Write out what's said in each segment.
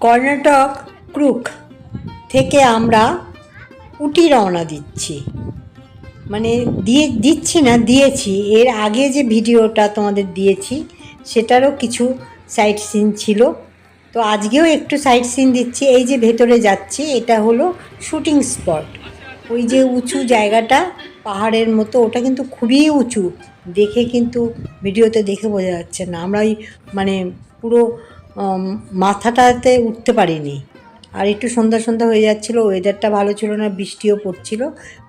Karnataka crook থেকে আমরা উটি রওনা দিচ্ছি। মানে দিয়ে, দিচ্ছি না, দিয়েছি। এর আগে যে ভিডিওটা তোমাদের দিয়েছি, সেটারও কিছু সাইট সিন ছিল। তো আজকেও একটু সাইট সিন দিচ্ছি। এই যে ভেতরে যাচ্ছি, এটা হলো শুটিং স্পট। ওই যে উঁচু জায়গাটা, পাহাড়ের মতো, ওটা কিন্তু খুবই উঁচু। দেখে কিন্তু ভিডিওতে দেখে বোঝা যাচ্ছে না। আমরা ওই মানে পুরো মাথাটাতে উঠতে পারিনি। আর একটু সন্ধ্যা সন্ধ্যা হয়ে যাচ্ছিল ওয়েদারটা ভালো ছিল না, বৃষ্টিও পড়ছিল।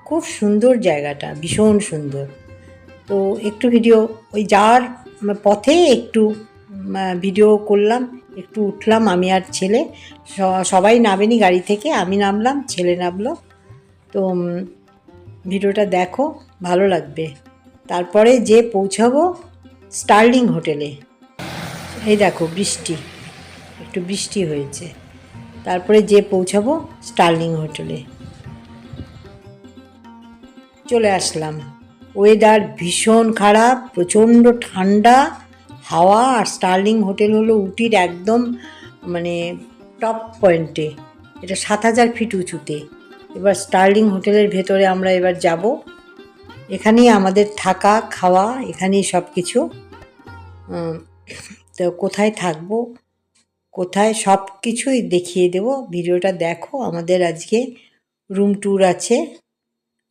খুব সুন্দর জায়গাটা, ভীষণ সুন্দর। তো একটু ভিডিও ওই যাওয়ার পথে একটু ভিডিও করলাম, একটু উঠলাম আমি আর ছেলে। সবাই নামেনি গাড়ি থেকে, আমি নামলাম, ছেলে নামলো। তো ভিডিওটা দেখো, ভালো লাগবে। তারপরে যে পৌঁছাবো স্টার্লিং হোটেলে। এই দেখো, বৃষ্টি। একটু বৃষ্টি হয়েছে। তারপরে যে পৌঁছাবো স্টার্লিং হোটেলে। চলে আসলাম। ওয়েদার ভীষণ খারাপ, প্রচণ্ড ঠান্ডা, হাওয়া, আর স্টার্লিং হোটেল হলো উটির একদম মানে টপ পয়েন্টে। এটা সাত হাজার ফিট উঁচুতে। এবার স্টার্লিং হোটেলের ভেতরে আমরা এবার যাব। এখানেই আমাদের থাকা, খাওয়া, এখানেই সব কিছু তো কোথায় থাকব? কোথায় সব কিছুই দেখিয়ে দেব। ভিডিওটা দেখো, আমাদের আজকে রুম ট্যুর আছে।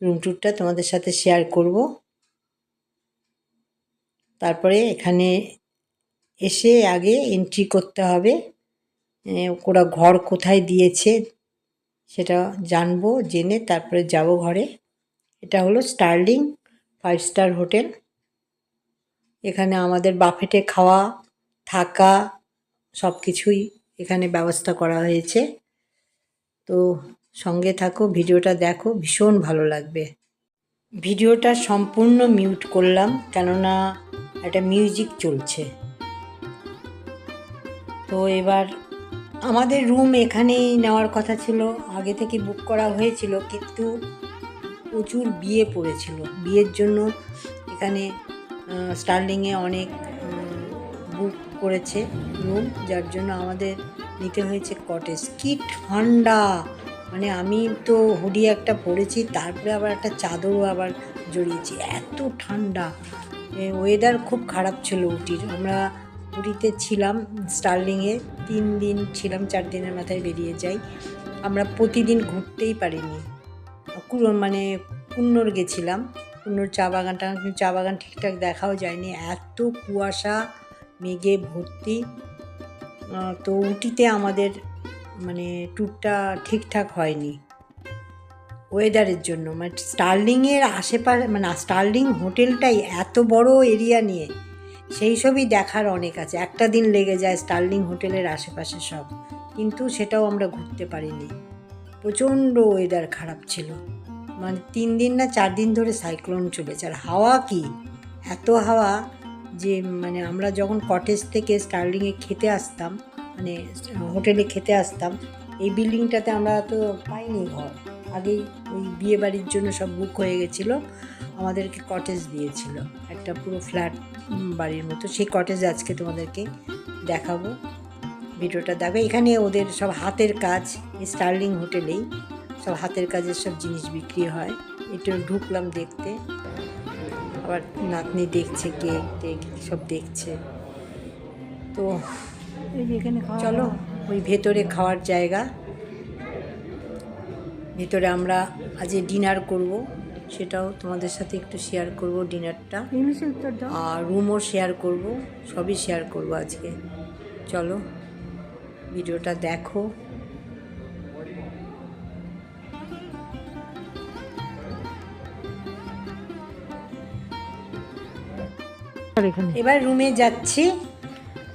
রুম ট্যুরটা তোমাদের সাথে শেয়ার করব। তারপরে এখানে এসে আগে এন্ট্রি করতে হবে। ওরা ঘর কোথায় দিয়েছে সেটা জানব, জেনে তারপরে যাব ঘরে। এটা হলো স্টার্লিং ফাইভ স্টার হোটেল এখানে আমাদের বাফেটে খাওয়া, থাকা সব কিছুই এখানে ব্যবস্থা করা হয়েছে। তো সঙ্গে থাকো, ভিডিওটা দেখো, ভীষণ ভালো লাগবে। ভিডিওটা সম্পূর্ণ মিউট করলাম, কেননা একটা মিউজিক চলছে। তো এবার আমাদের রুম এখানেই নেওয়ার কথা ছিল, আগে থেকে বুক করা হয়েছিল, কিন্তু প্রচুর বিয়ে পড়েছিল। বিয়ের জন্য এখানে স্টার্লিংয়ে অনেক বুক করেছে রুম, যার জন্য আমাদের নিতে হয়েছে কটেজ কি ঠান্ডা! মানে আমি তো হুডি একটা পরেছি তারপরে আবার একটা চাদরও আবার জড়িয়েছি। এত ঠান্ডা! ওয়েদার খুব খারাপ ছিল উটির আমরা পুরীতে ছিলাম স্টার্লিংয়ে তিন দিন ছিলাম, চার দিনের মাথায় বেরিয়ে যাই। আমরা প্রতিদিন ঘুরতেই পারিনি। মানে কুন্নর গেছিলাম। কুন্নর চা বাগানটা, চা বাগান ঠিকঠাক দেখাও যায়নি। এত কুয়াশা! মেঘে ভর্তি। তো উটিতে আমাদের মানে ট্যুরটা ঠিকঠাক হয়নি। ওয়েদারের জন্য মানে স্টার্লিংয়ের আশেপাশে মানে স্টার্লিং হোটেলটাই এত বড় এরিয়া নিয়ে, সেই সবই দেখার অনেক আছে। একটা দিন লেগে যায় স্টার্লিং হোটেলের আশেপাশে সব, কিন্তু সেটাও আমরা ঘুরতে পারিনি। প্রচণ্ড ওয়েদার খারাপ ছিল। মানে তিন দিন না চার দিন ধরে সাইক্লোন চলেছে। আর হাওয়া কি? এত হাওয়া যে মানে আমরা যখন কটেজ থেকে স্টার্লিংয়ে খেতে আসতাম মানে হোটেলে খেতে আসতাম, এই বিল্ডিংটাতে আমরা তো পাইনি ঘর। আগেই ওই বিয়ে বাড়ির জন্য সব বুক হয়ে গেছিল, আমাদেরকে কটেজ দিয়েছিল। একটা পুরো ফ্ল্যাট বাড়ির মতো। সেই কটেজ আজকে তোমাদেরকে দেখাবো। ভিডিওটা দেখো। এখানে ওদের সব হাতের কাজ স্টার্লিং হোটেলেই সব হাতের কাজের সব জিনিস বিক্রি হয়। একটু ঢুকলাম দেখতে। আবার নাতনি দেখছে কেক টেক সব দেখছে। তো চলো ওই ভেতরে খাওয়ার জায়গা। ভেতরে আমরা আজ ডিনার করব। সেটাও তোমাদের সাথে একটু শেয়ার করব ডিনারটা। আর রুমও শেয়ার করব সবই শেয়ার করব আজকে। চলো ভিডিওটা দেখো। এখানে। এবার রুমে যাচ্ছি।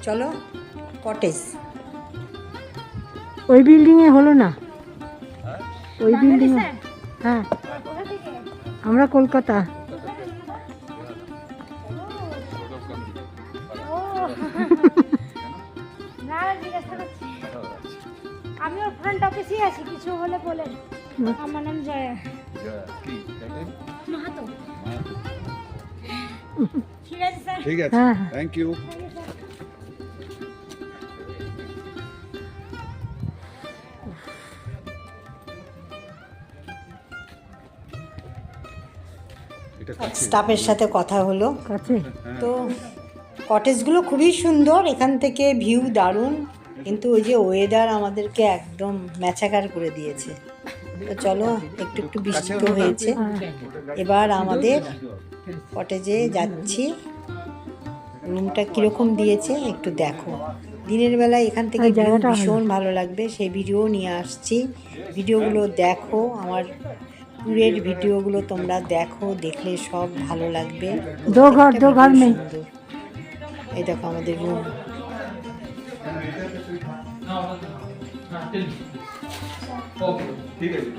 চলো কটেজ ওই বিল্ডিং এ হলো না। ওই বিল্ডিং এ হ্যাঁ। আমরা কলকাতা। আমি ওর ফ্রন্ট অফিসেই আছি কিছু হলে বলেন। আমার নাম জয়া। মাহাতো। স্যার ঠিক আছে হ্যাঁ। থ্যাংক ইউ স্টাফের সাথে কথা হলো। তো কটেজগুলো খুবই সুন্দর এখান থেকে ভিউ দারুণ কিন্তু ওই যে ওয়েদার আমাদেরকে একদম ম্যাচাকার করে দিয়েছে। তো চলো একটু একটু বৃষ্টি হয়েছে। হ্যাঁ। এবার আমাদের কটেজে যাচ্ছি। রুমটা কীরকম দিয়েছে একটু দেখো। দিনের বেলা এখান থেকে ভীষণ ভালো লাগবে সেই ভিডিও নিয়ে আসছি। ভিডিওগুলো দেখো আমার ট্যুরের ভিডিওগুলো তোমরা দেখো দেখলে সব ভালো লাগবে। এই দেখো আমাদের রুম। ঠিক আছে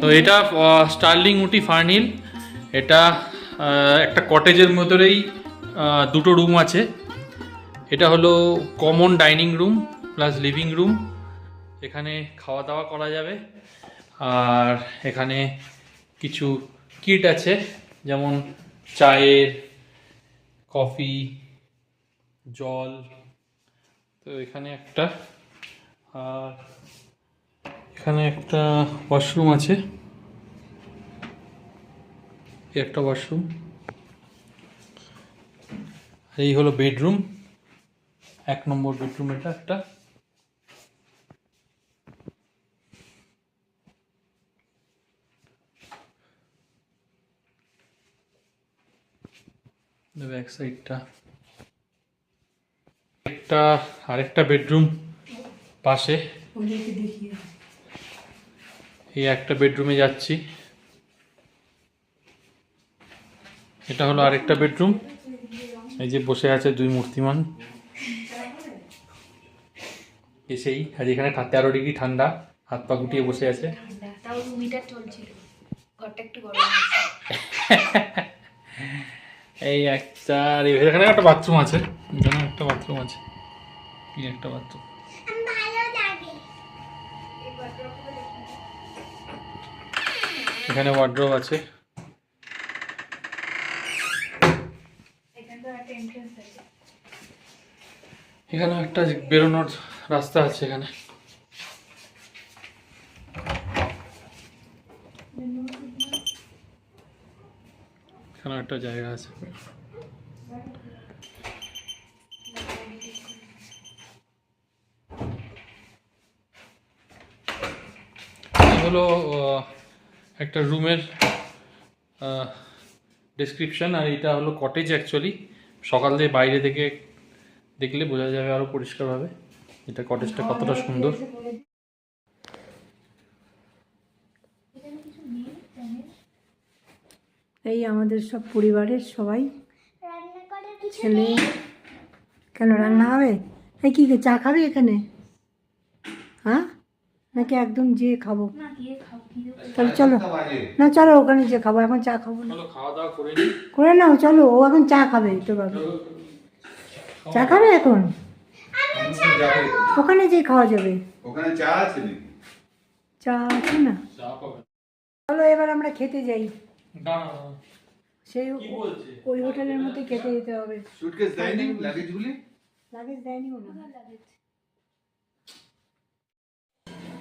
তো এটা স্টার্লিং উটি ফার্নিল এটা একটা কটেজের আহ, দুটো রুম আছে। এটা হলো common dining room plus living room এখানে খাওয়া দাওয়া করা যাবে। আর এখানে কিছু কিট আছে যেমন চায়ের কফি জল। তো এখানে একটা। আর এখানে একটা ওয়াশরুম আছে। একটা ওয়াশরুম। এই হলো বেডরুম। এক নম্বর বেডরুম এটা একটা। ব্যাক সাইডটা। একটা আরেকটা বেডরুম পাশে। এই একটা বেডরুমে যাচ্ছি। এটা হলো আরেকটা বেডরুম। এই যে বসে আছে দুই মূর্তিমান। এসেই আজ এখানে তেরো ডিগ্রি ঠান্ডা। হাত পা গুটিয়ে বসে আছে। এই একটা আর এখানে একটা বাথরুম আছে। এখানে একটা বাথরুম আছে। এই একটা বাথরুম। এখানে ওয়ার্ড্রোব আছে। এখানে একটা বেরোনোর রাস্তা আছে এখানে। এখানে একটা জায়গা আছে। হলো একটা রুমের ডেসক্রিপশন আর এটা হলো কটেজ অ্যাকচুয়ালি সকাল দিয়ে বাইরে থেকে দেখলে বোঝা যাবে আরও পরিষ্কারভাবে এটা কটেজটা কতটা সুন্দর। এই আমাদের সব পরিবারের সবাই। ছেলে। কেন রান্না হবে? এই কি চা খাবে এখানে? হ্যাঁ? নাকি একদম যেয়ে খাব? তাহলে চলো। না চলো ওখানে যে খাব এখন চা খাব না। চলো খাওয়া দাওয়া করে নাও চলো ও এখন চা খাবে তো বাবা চা খাবে এখন? ওখানে যে খাওয়া যাবে। ওখানে চা আছে চা আছে না? চলো এবার আমরা খেতে যাই। সেই ওই হোটেলের মধ্যে খেতে যেতে হবে। সুটকেস দেয়নি? লাগেজগুলি লাগেজ দেয়নি ওনা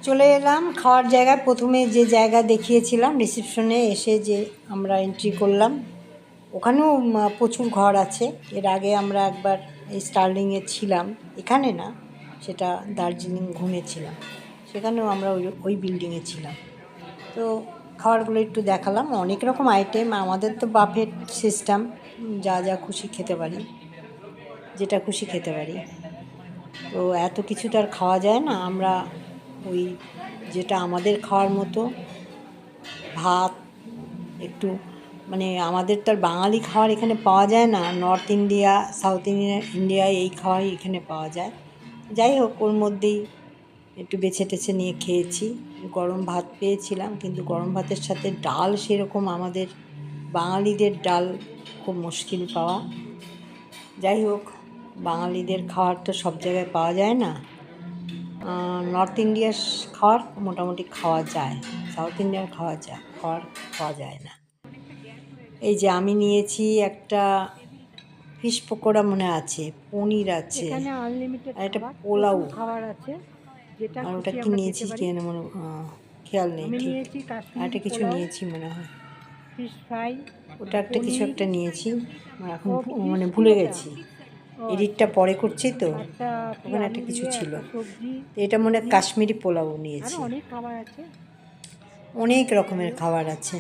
চলে এলাম। খাওয়ার জায়গায় প্রথমে যে জায়গা দেখিয়েছিলাম রিসেপশনে এসে যে আমরা এন্ট্রি করলাম। ওখানেও প্রচুর ঘর আছে। এর আগে আমরা একবার এই স্টার্লিংয়ে ছিলাম। এখানে না, সেটা দার্জিলিং ঘুমেছিলাম সেখানেও আমরা ওই ওই বিল্ডিংয়ে ছিলাম। তো খাবারগুলো একটু দেখালাম। অনেক রকম আইটেম আমাদের তো বাফেট সিস্টেম যা যা খুশি খেতে পারি। যেটা খুশি খেতে পারি। তো এত কিছু তো আর খাওয়া যায় না। আমরা ওই যেটা আমাদের খাওয়ার মতো, ভাত, একটু মানে আমাদের তো আর বাঙালি খাবার এখানে পাওয়া যায় না। নর্থ ইন্ডিয়া সাউথ ইন্ডিয়া ইন্ডিয়ায় এই খাওয়াই এখানে পাওয়া যায়। যাই হোক, ওর মধ্যেই একটু বেছে টেছে নিয়ে খেয়েছি। গরম ভাত পেয়েছিলাম, কিন্তু গরম ভাতের সাথে ডাল সেরকম আমাদের বাঙালিদের ডাল খুব মুশকিল পাওয়া। যাই হোক, বাঙালিদের খাবার তো সব জায়গায় পাওয়া যায় না। নর্থ ইন্ডিয়ার খাওয়ার মোটামুটি খাওয়া যায়। সাউথ ইন্ডিয়ার খাওয়া যায় খাওয়ার খাওয়া যায় না। এই যে আমি নিয়েছি একটা ফিশ পকোড়া মনে আছে পনির আছে আর একটা পোলাও। খাবার আছে। আর ওটা কি নিয়েছি খেতে পারি। কি মনে খেয়াল নেই ঠিক। নিয়েছি কাশ্মীরি কিছু নিয়েছি মনে হয়। ফিশ ফ্রাই ওটা একটা কিছু একটা নিয়েছি এখন ভু- fish মানে ভুলে গেছি। এডিটটা পরে করছি তো ওখানে একটা কিছু ছিল। এটা মনে হয় কাশ্মীরি পোলাও নিয়েছি। অনেক অনেক রকমের খাবার আছে।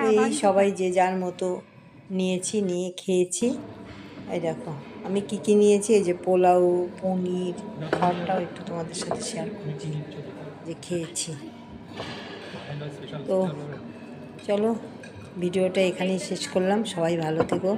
তো এই সবাই যে যার মতো নিয়েছি নিয়ে খেয়েছি। এই দেখো আমি কি কি নিয়েছি? এই যে পোলাও পনির খাবারটাও একটু তোমাদের সাথে শেয়ার করছি যে খেয়েছি। তো চলো ভিডিওটা এখানেই শেষ করলাম। সবাই ভালো থেকো।